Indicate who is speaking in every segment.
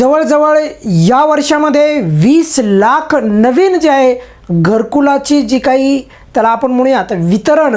Speaker 1: जवळजवळ या वर्षामध्ये वीस लाख नवीन जे आहे घरकुलाची जी काही त्याला आपण म्हणूयात वितरण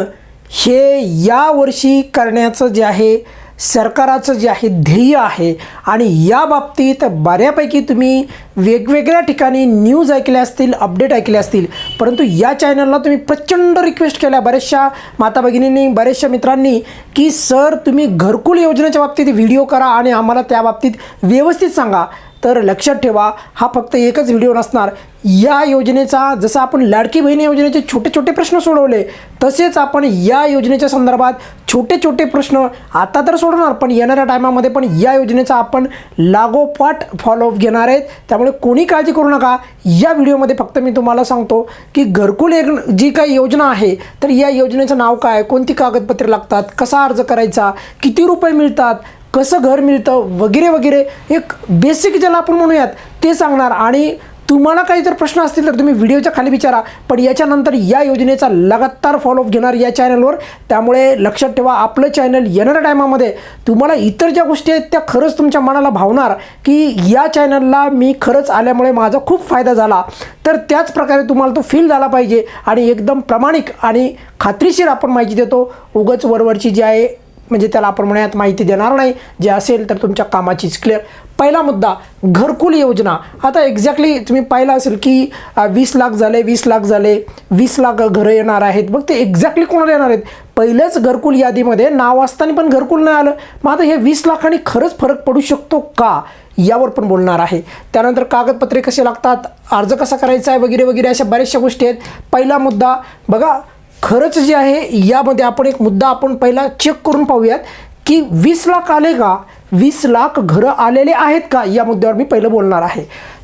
Speaker 1: हे या वर्षी करण्याचं जे आहे सरकाराचं जे आहे ध्येय आहे आणि या बाबतीत बऱ्यापैकी तुम्ही वेगवेगळ्या ठिकाणी न्यूज ऐकल्या असतील अपडेट ऐकले असतील. परंतु या चॅनलला तुम्ही प्रचंड रिक्वेस्ट केल्या बऱ्याचशा माता भगिनींनी बऱ्याचशा मित्रांनी की सर तुम्ही घरकुल योजनेच्या बाबतीत व्हिडिओ करा आणि आम्हाला त्या बाबतीत व्यवस्थित सांगा. तर लक्षात ठेवा हा फक्त एकच व्हिडिओ नसणार. या योजनेचा जसं आपण लाडकी बहिणी योजनेचे छोटे छोटे प्रश्न सोडवले तसेच आपण या योजनेच्या संदर्भात छोटे छोटे प्रश्न आता तर सोडवणार पण येणाऱ्या टायमामध्ये पण या योजनेचा आपण लागोपाठ फॉलोअप घेणार आहेत. त्यामुळे कोणी काळजी करू नका. या व्हिडिओमध्ये फक्त मी तुम्हाला सांगतो की घरकुल एक जी काही योजना आहे तर या योजनेचं नाव काय कोणती कागदपत्रे लागतात कसा अर्ज करायचा किती रुपये मिळतात कसं घर मिळतं वगैरे वगैरे एक बेसिक ज्याला आपण म्हणूयात ते सांगणार. आणि तुम्हाला काही जर प्रश्न असतील तर तुम्ही व्हिडिओच्या खाली विचारा. पण याच्यानंतर या योजनेचा लगातार फॉलोअप घेणार या चॅनलवर त्यामुळे लक्षात ठेवा आपलं चॅनल येणाऱ्या टायमामध्ये तुम्हाला इतर ज्या गोष्टी आहेत त्या खरंच तुमच्या मनाला भावणार की या चॅनलला मी खरंच आल्यामुळे माझा खूप फायदा झाला. तर त्याच प्रकारे तुम्हाला तो फील झाला पाहिजे. आणि एकदम प्रामाणिक आणि खात्रीशीर आपण माहिती देतो. उगच वरवरची जी आहे म्हणजे त्याला आपण म्हणूयात माहिती देणार नाही. जे असेल तर तुमच्या कामाचीच क्लिअर पहिला मुद्दा घरकुल योजना. आता एक्झॅक्टली तुम्ही पाहिलं असेल की वीस लाख झाले वीस लाख झाले वीस लाख घरं येणार आहेत. मग ते एक्झॅक्टली कोणाला येणार आहेत? पहिलंच घरकुल यादीमध्ये नाव असताना पण घरकुल नाही आलं. मग आता हे वीस लाखांनी खरंच फरक पडू शकतो का? यावर पण बोलणार आहे. त्यानंतर कागदपत्रे कसे लागतात? अर्ज कसा करायचा आहे? वगैरे वगैरे अशा बऱ्याचशा गोष्टी आहेत. पहिला मुद्दा बघा खरंच जे आहे यामध्ये आपण एक मुद्दा आपण पहिला चेक करून पाहूयात की वीस लाख आले का? वीस लाख घरं आलेले आहेत का? या मुद्द्यावर मी पहिलं बोलणार आहे.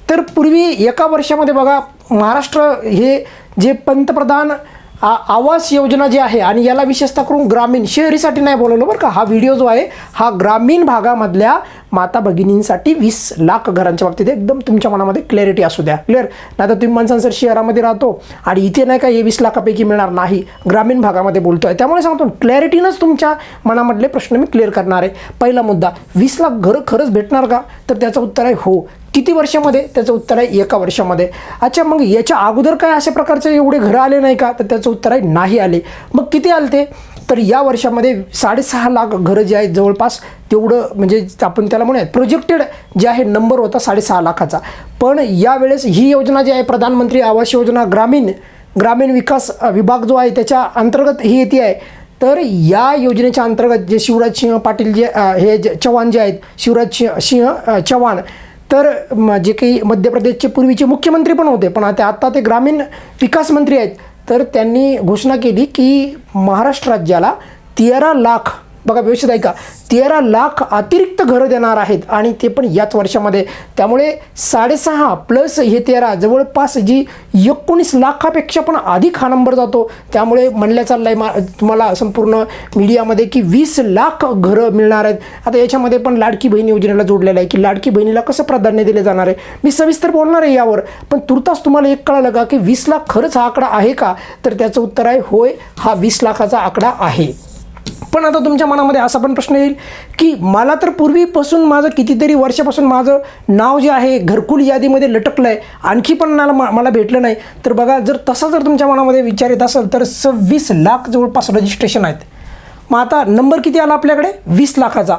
Speaker 1: तर पूर्वी एका वर्षामध्ये बघा महाराष्ट्र हे जे पंतप्रधान आवास योजना जी आहे आणि याला विशेषतः करून ग्रामीण शहरीसाठी नाही बोलवलं बरं का. हा व्हिडिओ जो आहे हा ग्रामीण भागामधल्या माता भगिनींसाठी वीस लाख घरांच्या बाबतीत एकदम तुमच्या मनामध्ये क्लॅरिटी असू द्या. क्लिअर नाही तर तुम्ही माणसांसर शहरामध्ये राहतो आणि इथे नाही का हे वीस लाखापैकी मिळणार नाही. ग्रामीण भागामध्ये बोलतो आहे त्यामुळे सांगतो क्लॅरिटीनंच तुमच्या मनामधले प्रश्न मी क्लिअर करणार आहे. पहिला मुद्दा वीस लाख घरं खरंच भेटणार का? तर त्याचं उत्तर आहे हो. किती वर्षामध्ये? त्याचं उत्तर आहे एका वर्षामध्ये. अच्छा मग याच्या अगोदर काय अशा प्रकारचे एवढे घरं आले नाही का? तर त्याचं उत्तर आहे नाही आले. मग किती आले ते तर या वर्षामध्ये साडेसहा लाख घरं जे आहेत जवळपास तेवढं म्हणजे आपण त्याला म्हणूयात प्रोजेक्टेड जे आहे नंबर होता साडेसहा लाखाचा. पण यावेळेस ही योजना जी आहे प्रधानमंत्री आवास योजना ग्रामीण ग्रामीण विकास विभाग जो आहे त्याच्या अंतर्गत ही येते आहे. तर या योजनेच्या अंतर्गत जे शिवराज सिंह पाटील जे हे जे चव्हाण जे आहेत शिवराज सिंह सिंह चव्हाण तर जे काही मध्य प्रदेशचे पूर्वीचे मुख्यमंत्री पण होते पण आता आत्ता ते ग्रामीण विकास मंत्री आहेत. तर त्यांनी घोषणा केली की महाराष्ट्र राज्याला तेरा लाख बघा व्यवस्थित ऐका. तेरा लाख अतिरिक्त घरं देणार आहेत आणि ते पण याच वर्षामध्ये. त्यामुळे साडेसहा प्लस हे तेरा जवळपास जी एकोणीस लाखापेक्षा पण अधिक हा नंबर जातो. त्यामुळे म्हणल्या चाललं आहे मा तुम्हाला संपूर्ण मीडियामध्ये की वीस लाख घरं मिळणार आहेत. आता याच्यामध्ये पण लाडकी बहीण योजनेला जोडलेलं आहे की लाडकी बहिणीला कसं प्राधान्य दिले जाणार आहे? मी सविस्तर बोलणार आहे यावर. पण तुर्तास तुम्हाला एक कळालं का की वीस लाख खरंच हा आकडा आहे का? तर त्याचं उत्तर आहे होय हा वीस लाखाचा आकडा आहे. पण आता तुमच्या मनामध्ये असा पण प्रश्न येईल की मला तर पूर्वीपासून माझं कितीतरी वर्षापासून माझं नाव जे आहे घरकुल यादीमध्ये लटकलं आहे आणखी पण मला मला भेटलं नाही. तर बघा जर तसा जर तुमच्या मनामध्ये विचार येत असेल तर सव्वीस लाख जवळपास रजिस्ट्रेशन आहेत. मग आता नंबर किती आला आपल्याकडे? वीस लाखाचा.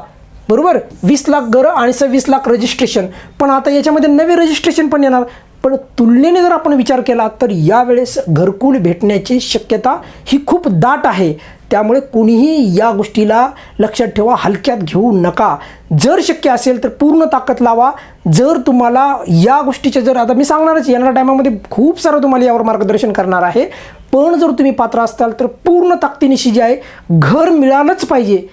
Speaker 1: बरोबर? वीस लाख घरं आणि सव्वीस लाख रजिस्ट्रेशन पण आता याच्यामध्ये नवे रजिस्ट्रेशन पण येणार. पण तुलनेने जर आपण विचार केला तर यावेळेस घरकुल भेटण्याची शक्यता ही खूप दाट आहे. त्यामुळे कुणीही या गोष्टीला लक्षात ठेवा हलक्यात घेऊ नका. जर शक्य असेल तर पूर्ण ताकद लावा. जर तुम्हाला या गोष्टीचे जर आता मी सांगणारच येणाऱ्या टायमामध्ये खूप सारं तुम्हाला यावर मार्गदर्शन करणार आहे. पण जर तुम्ही पात्र असाल तर पूर्ण ताकदीनिशी जे आहे घर मिळालंच पाहिजे.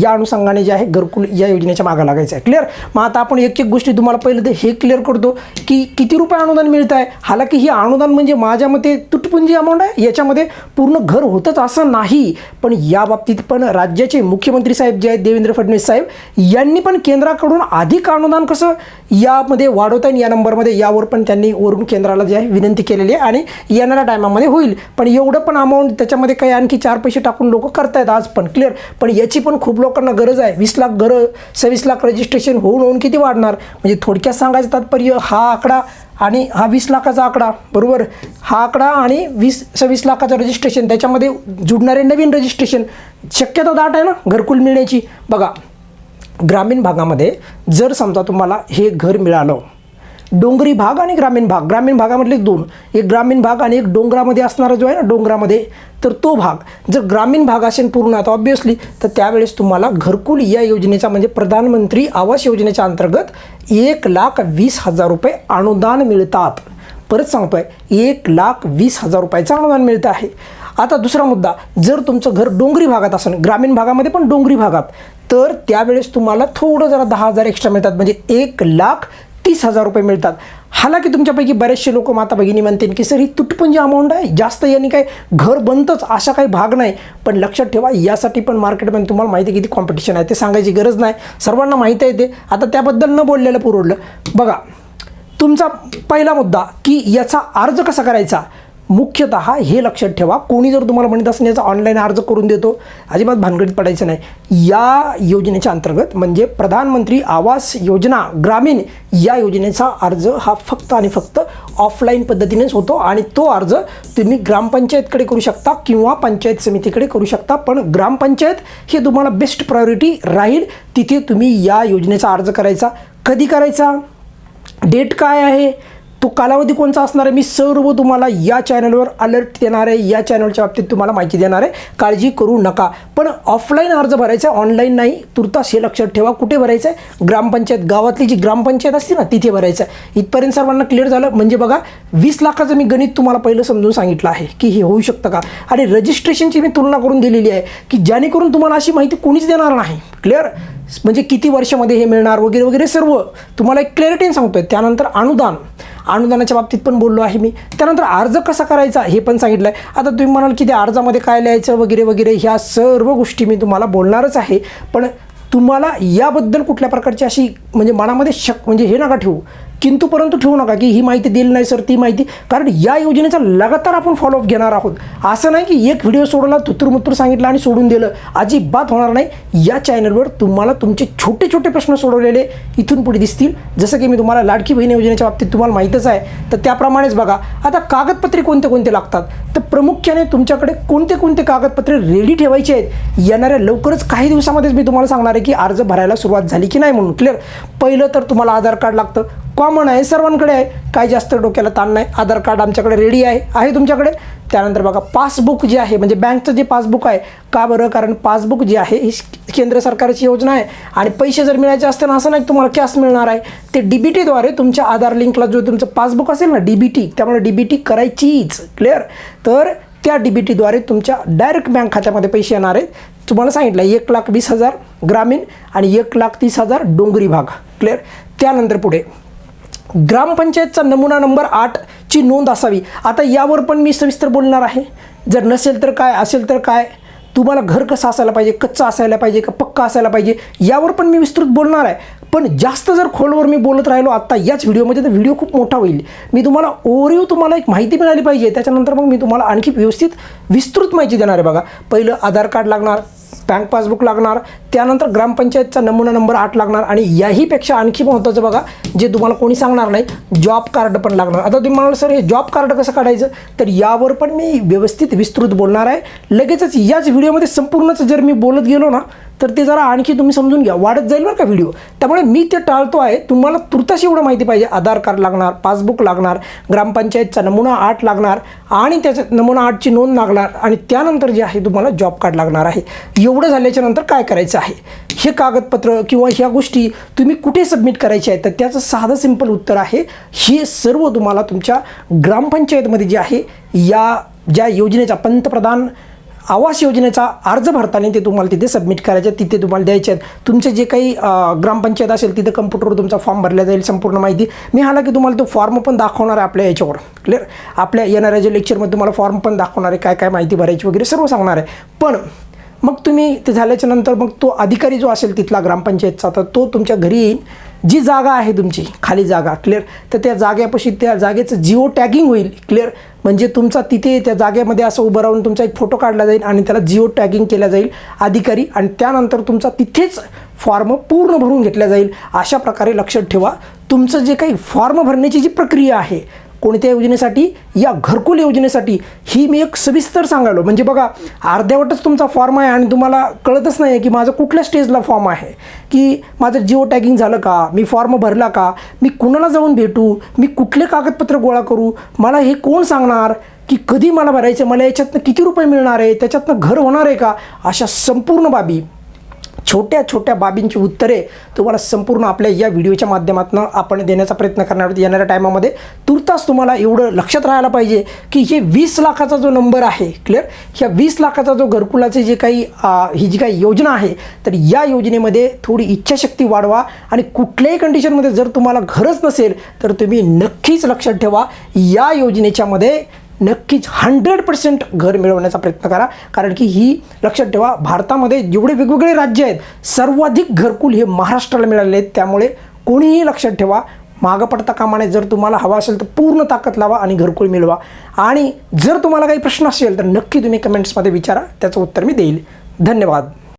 Speaker 1: या अनुषंगाने जे आहे घरकुल या योजनेच्या मागं लागायचं आहे. क्लिअर मग आता आपण एक एक गोष्टी तुम्हाला पहिलं हे क्लिअर करतो की किती रुपये अनुदान मिळत आहे? हालाकी ही अनुदान म्हणजे माझ्या मते तू पुंजी अमाऊंट आहे याच्यामध्ये पूर्ण घर होतंच असं नाही. पण या बाबतीत पण राज्याचे मुख्यमंत्री साहेब जे आहेत देवेंद्र फडणवीस साहेब यांनी पण केंद्राकडून अधिक अनुदान कसं यामध्ये वाढवता येईल या नंबरमध्ये यावर पण त्यांनी वरून केंद्राला जे आहे विनंती केलेली आहे आणि येणाऱ्या टायमामध्ये होईल. पण एवढं पण अमाऊंट त्याच्यामध्ये काही आणखी चार पैसे टाकून लोक करतायत आज पण क्लिअर पण याची पण खूप खूप लोकांना गरज आहे. वीस लाख घरं सव्वीस लाख रजिस्ट्रेशन होऊन होऊन किती वाढणार? म्हणजे थोडक्यात सांगायचं तात्पर्य हा आकडा आणि हा वीस लाखाचा आकडा बरोबर? हा आकडा आणि वीस सव्वीस लाखाचं रजिस्ट्रेशन त्याच्यामध्ये जुडणारे नवीन रजिस्ट्रेशन शक्यता दाट आहे ना घरकुल मिळण्याची. बघा ग्रामीण भागामध्ये जर समजा तुम्हाला हे घर मिळालं डोंगरी भाग आणि ग्रामीण भाग. ग्रामीण भागामधले दोन. एक ग्रामीण भाग आणि एक डोंगरामध्ये असणारा जो आहे ना डोंगरामध्ये तर तो भाग. जर ग्रामीण भाग असेल पूर्ण आता ऑब्वियसली तर त्यावेळेस तुम्हाला घरकुल या योजनेचा म्हणजे प्रधानमंत्री आवास योजनेच्या अंतर्गत एक लाख वीस हजार रुपये अनुदान मिळतात. परत सांगतोय एक लाख वीस हजार रुपयाचं अनुदान मिळतं आहे. आता दुसरा मुद्दा जर तुमचं घर डोंगरी भागात असेल ग्रामीण भागामध्ये पण डोंगरी भागात तर त्यावेळेस तुम्हाला थोडं जरा दहा हजार एक्स्ट्रा मिळतात. म्हणजे एक लाख तीस हजार रुपये मिळतात. हालाकी तुमच्यापैकी बरेचसे लोक माता भगिनी म्हणतील की सर ही तुटपुंजी अमाऊंट आहे. जास्त यांनी काय घर बनतंच असा काही भाग नाही. पण लक्षात ठेवा यासाठी पण मार्केटमध्ये तुम्हाला माहिती आहे किती कॉम्पिटिशन आहे. ते सांगायची गरज नाही. सर्वांना माहिती आहे ते. आता त्याबद्दल न बोललेलं पुरवडलं. बघा तुमचा पहिला मुद्दा की याचा अर्ज कसा करायचा? मुख्यतः हे लक्षात ठेवा कोणी जर तुम्हाला म्हणत असेल याचा ऑनलाईन अर्ज करून देतो अजिबात भानगडीत पडायचं नाही. या योजनेच्या अंतर्गत म्हणजे प्रधानमंत्री आवास योजना ग्रामीण या योजनेचा अर्ज हा फक्त आणि फक्त ऑफलाईन पद्धतीनेच होतो आणि तो अर्ज तुम्ही ग्रामपंचायतकडे करू शकता किंवा पंचायत समितीकडे करू शकता. पण ग्रामपंचायत हे तुम्हाला बेस्ट प्रायोरिटी राहील. तिथे तुम्ही या योजनेचा अर्ज करायचा. कधी करायचा? डेट काय आहे? तो कालावधी कोणता असणार आहे? मी सर्व तुम्हाला या चॅनलवर अलर्ट देणार आहे. या चॅनलच्या बाबतीत तुम्हाला माहिती देणार आहे. काळजी करू नका. पण ऑफलाईन अर्ज भरायचा आहे ऑनलाईन नाही. तुर्तास हे लक्षात ठेवा. कुठे भरायचं आहे? ग्रामपंचायत गावातली जी ग्रामपंचायत असते ना तिथे भरायचं आहे. इथपर्यंत सर्वांना क्लिअर झालं. म्हणजे बघा वीस लाखाचं मी गणित तुम्हाला पहिलं समजून सांगितलं आहे की हे होऊ शकतं का? आणि रजिस्ट्रेशनची मी तुलना करून दिलेली आहे की जेणेकरून तुम्हाला अशी माहिती कोणीच देणार नाही. क्लिअर म्हणजे किती वर्षामध्ये हे मिळणार वगैरे वगैरे सर्व तुम्हाला एक क्लॅरिटीने सांगतोय. त्यानंतर अनुदान. अनुदानाच्या बाबतीत पण बोललो आहे मी. त्यानंतर अर्ज कसा करायचा हे पण सांगितलं आहे आता तुम्ही म्हणाल की त्या अर्जामध्ये काय लिहायचं वगैरे वगैरे ह्या सर्व गोष्टी मी तुम्हाला बोलणारच आहे. पण तुम्हाला याबद्दल कुठल्या प्रकारची अशी म्हणजे मनामध्ये शक म्हणजे हे नका ठेवू. किंतु परंतु ठेवू नका की ही माहिती दिली नाही सर ती माहिती. कारण या योजनेचा लगातार आपण फॉलोअप घेणार आहोत. असं नाही की एक व्हिडिओ सोडला तुतुरमुतूर सांगितलं आणि सोडून दिलं. अजिबात होणार नाही. या चॅनलवर तुम्हाला तुमचे छोटे छोटे प्रश्न सोडवलेले इथून पुढे दिसतील. जसं की मी तुम्हाला लाडकी बहीण योजनेच्या बाबतीत तुम्हाला माहीतच आहे. तर त्याप्रमाणेच बघा. आता कागदपत्रे कोणते कोणते लागतात? तर प्रामुख्याने तुमच्याकडे कोणते कोणते कागदपत्रे रेडी ठेवायचे आहेत? येणाऱ्या लवकरच काही दिवसामध्येच मी तुम्हाला सांगणार आहे की अर्ज भरायला सुरुवात झाली की नाही म्हणून. क्लिअर पहिलं तर तुम्हाला आधार कार्ड लागतं. कॉमन आहे सर्वांकडे आहे. काय जास्त डोक्याला ताण नाही. आधार कार्ड आमच्याकडे रेडी आहे आहे तुमच्याकडे. त्यानंतर बघा पासबुक जे आहे म्हणजे बँकचं जे पासबुक आहे का बरं? कारण पासबुक जे आहे ही केंद्र सरकारची योजना आहे. आणि पैसे जर मिळायचे असते ना असं नाही तुम्हाला कॅश मिळणार आहे. ते डी बी टीद्वारे तुमच्या आधार लिंकला जो तुमचं पासबुक असेल ना डी बी टी त्यामुळे डी बी टी करायचीच. क्लिअर तर त्या डी बी टीद्वारे तुमच्या डायरेक्ट बँक खात्यामध्ये पैसे येणार आहेत. तुम्हाला सांगितलं एक लाख वीस हजार ग्रामीण आणि एक लाख तीस हजार डोंगरी भाग. क्लिअर त्यानंतर पुढे ग्रामपंचायतचा नमुना नंबर आठची नोंद असावी. आता यावर पण मी सविस्तर बोलणार आहे. जर नसेल तर काय असेल तर काय तुम्हाला घर कसं असायला पाहिजे कच्चं असायला पाहिजे का पक्का असायला पाहिजे यावर पण मी विस्तृत बोलणार आहे. पण जास्त जर खोलवर मी बोलत राहिलो आत्ता याच व्हिडिओमध्ये तर व्हिडिओ खूप मोठा होईल. मी तुम्हाला ओरिओ तुम्हाला एक माहिती मिळाली पाहिजे. त्याच्यानंतर मग मी तुम्हाला आणखी व्यवस्थित विस्तृत माहिती देणार आहे बघा. पहिलं आधार कार्ड लागणार बँक पासबुक लागणार त्यानंतर ग्रामपंचायतचा नमुना नंबर आठ लागणार आणि याहीपेक्षा आणखी महत्त्वाचं बघा जे तुम्हाला कोणी सांगणार नाही जॉब कार्ड पण लागणार. आता तुम्ही म्हणाल सर हे जॉब कार्ड कसं काढायचं? तर यावर पण मी व्यवस्थित विस्तृत बोलणार आहे. लगेचच याच व्हिडिओमध्ये संपूर्णच जर मी बोलत गेलो ना तर ते जरा आणखी तुम्ही समजून घ्या. वाढत जाईल बरं का व्हिडिओ त्यामुळे मी ते टाळतो आहे. तुम्हाला तुर्ताशी एवढं माहिती पाहिजे. आधार कार्ड लागणार पासबुक लागणार ग्रामपंचायतचा नमुना आठ लागणार आणि त्याचं नमुना आठची नोंद लागणार आणि त्यानंतर जे आहे तुम्हाला जॉब कार्ड लागणार आहे. एवढं झाल्याच्यानंतर काय करायचं आहे? हे कागदपत्र किंवा ह्या गोष्टी तुम्ही कुठे सबमिट करायच्या आहेत? तर त्याचं साधं सिंपल उत्तर आहे हे सर्व तुम्हाला तुमच्या ग्रामपंचायतमध्ये जे आहे या ज्या योजनेचा पंतप्रधान आवास योजनेचा अर्ज भरताना ते तुम्हाला तिथे सबमिट करायचे तिथे तुम्हाला द्यायचे आहेत. तुमचे जे काही ग्रामपंचायत असेल तिथे कम्प्युटरवर तुमचा फॉर्म भरला जाईल संपूर्ण माहिती. मी हाला की तुम्हाला तो फॉर्म पण दाखवणार आहे आपल्या याच्यावर. क्लिअर आपल्या येणाऱ्या जे लेक्चरमध्ये तुम्हाला फॉर्म पण दाखवणार आहे काय काय माहिती भरायची वगैरे सर्व सांगणार आहे. पण मग तुम्ही ते झाल्याच्यानंतर मग तो अधिकारी जो असेल तिथला ग्रामपंचायतचा तर तो तुमच्या घरी येईल जी जागा आहे तुमची खाली जागा क्लिअर तर त्या जाग्यापाशी त्या जागेचं जिओ टॅगिंग होईल क्लिअर म्हणजे तुमचा तिथे त्या जागेमध्ये असं उभं राहून तुमचा एक फोटो काढला जाईल आणि त्याला जिओ टॅगिंग केला जाईल अधिकारी आणि त्यानंतर तुमचा तिथेच फॉर्म पूर्ण भरून घेतला जाईल. अशा प्रकारे लक्षात ठेवा. तुमचं जे काही फॉर्म भरण्याची जी प्रक्रिया आहे कोणत्या योजनेसाठी या घरकुल योजनेसाठी ही मी एक सविस्तर सांगायलो. म्हणजे बघा अर्ध्यावटच तुमचा फॉर्म आहे आणि तुम्हाला कळतच नाही आहे की माझं कुठल्या स्टेजला फॉर्म आहे. की माझं जिओ टॅगिंग झालं का? मी फॉर्म भरला का? मी कुणाला जाऊन भेटू? मी कुठले कागदपत्र गोळा करू? मला हे कोण सांगणार? की कधी मला भरायचं? मला याच्यातनं किती रुपये मिळणार आहे? त्याच्यातनं घर होणार आहे का? अशा संपूर्ण बाबी. छोट्या छोट्या बाबींची उत्तरे तुम्हाला संपूर्ण आपल्या या व्हिडिओच्या माध्यमातून आपण देण्याचा प्रयत्न करणार आहोत. येणाऱ्या टायमामध्ये तुर्तास तुम्हाला एवढं लक्षात राहायला पाहिजे की हे वीस लाखाचा जो नंबर आहे क्लिअर ह्या वीस लाखाचा जो घरकुलाचे जे काही ही जी काही योजना आहे तर या योजनेमध्ये थोडी इच्छाशक्ती वाढवा आणि कुठल्याही कंडिशनमध्ये जर तुम्हाला घरच नसेल तर तुम्ही नक्कीच लक्षात ठेवा या योजनेच्यामध्ये नक्कीच हंड्रेड पर्सेंट घर मिळवण्याचा प्रयत्न करा. कारण की ही लक्षात ठेवा भारतामध्ये जेवढे वेगवेगळे राज्य आहेत सर्वाधिक घरकुल हे महाराष्ट्राला मिळाले आहेत. त्यामुळे कोणीही लक्षात ठेवा मागं पडता कामाने जर तुम्हाला हवा असेल तर पूर्ण ताकद लावा आणि घरकुल मिळवा. आणि जर तुम्हाला काही प्रश्न असेल तर नक्की तुम्ही कमेंट्समध्ये विचारा त्याचं उत्तर मी देईल. धन्यवाद.